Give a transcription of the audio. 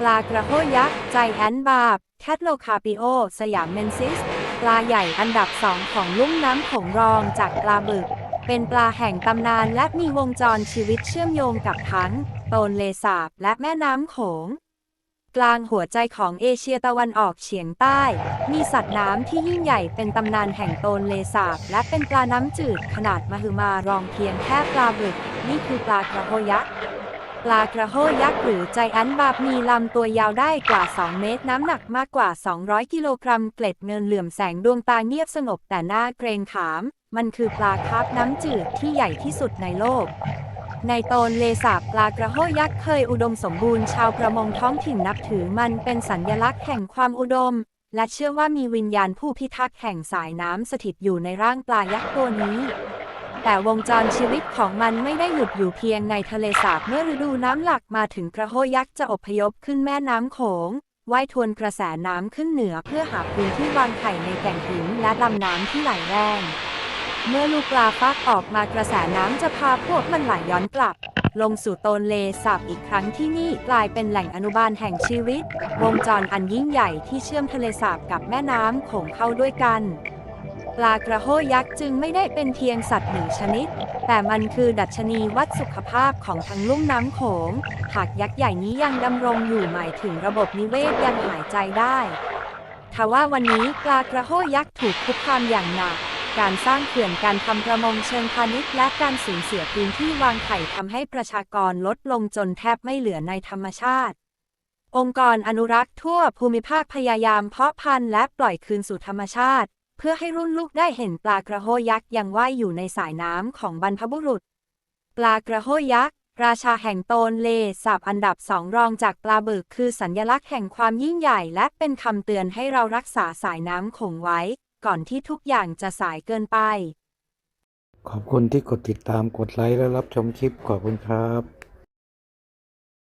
ปลากระโห้ยักษ์ใจแอนบาบแคทโลคาปิโอ สยามเมนซิส ปลาใหญ่อันดับสองของลุ่มน้ำโขงรองจากปลาบึก เป็นปลาแห่งตำนานและมีวงจรชีวิตเชื่อมโยงกับทั้งโตนเลสาบและแม่น้ำโขง กลางหัวใจของเอเชียตะวันออกเฉียงใต้ มีสัตว์น้ำที่ยิ่งใหญ่เป็นตำนานแห่งโตนเลสาบและเป็นปลาน้ำจืดขนาดมหึมารองเพียงแค่ปลาบึก นี่คือปลากระโหยักษ์ ลากระโหยักษ์หรือใจอันบาบมีลำตัวยาวได้กว่า 2 เมตรน้ำหนักมากกว่า 200 กิโลกรัม เกล็ดเงินเหลื่อมแสงดวงตาเงียบสงบแต่หน้าเกรงขาม มันคือปลาคาร์ฟน้ำจืดที่ใหญ่ที่สุดในโลกในโตนเลสาบปลากระโหยักษ์เคยอุดมสมบูรณ์ชาวประมงท้องถิ่นนับถือมันเป็นสัญญลักษณ์แห่งความอุดม และเชื่อว่ามีวิญญาณผู้พิทักษ์แห่งสายน้ำสถิตอยู่ในร่างปลายักษ์ตัวนี้ แต่วงจรชีวิตของมันไม่ได้หยุดอยู่เพียงในทะเลสาบเมื่อฤดูน้ำหลักมาถึงกระโหยักษ์จะอพยพขึ้นแม่น้ำโขงว่ายทวนกระแสน้ำขึ้นเหนือเพื่อหาพื้นที่วางไข่ในแก่งหินและลำน้ำที่ไหลแรงเมื่อลูกปลาฟักออกมากระแสน้ำจะพาพวกมันไหลย้อนกลับ ลงสู่โตนเลสาบอีกครั้งที่นี่กลายเป็นแหล่งอนุบาลแห่งชีวิต วงจรอันยิ่งใหญ่ที่เชื่อมทะเลสาบกับแม่น้ำโขงเข้าด้วยกัน ปลากระโหยักษ์จึงไม่ได้เป็นเพียงสัตว์หนึ่งชนิด แต่มันคือดัชนีวัดสุขภาพของทั้งลุ่มน้ำโขง หากยักษ์ใหญ่นี้ยังดำรงอยู่หมายถึงระบบนิเวศยังหายใจได้ทว่าวันนี้ปลากระโหยักษ์ถูกคุกคามอย่างหนัก การสร้างเขื่อนการทำประมงเชิงพาณิชย์และการสูญเสียพื้นที่วางไข่ทำให้ประชากรลดลงจนแทบไม่เหลือในธรรมชาติองค์กรอนุรักษ์ทั่วภูมิภาคพยายามเพาะพันธุ์และปล่อยคืนสู่ธรรมชาติ เพื่อให้รุ่นลูกได้เห็นปลากระโหยักษ์ยังว่ายอยู่ในสายน้ำของบรรพบุรุษ ปลากระโหยักษ์ ราชาแห่งโตนเลสาบอันดับสองรองจากปลาบึกคือสัญญลักษณ์แห่งความยิ่งใหญ่และเป็นคำเตือนให้เรารักษาสายน้ำคงไว้ ก่อนที่ทุกอย่างจะสายเกินไป ขอบคุณที่กดติดตามกดไลค์และรับชมคลิปขอบคุณครับ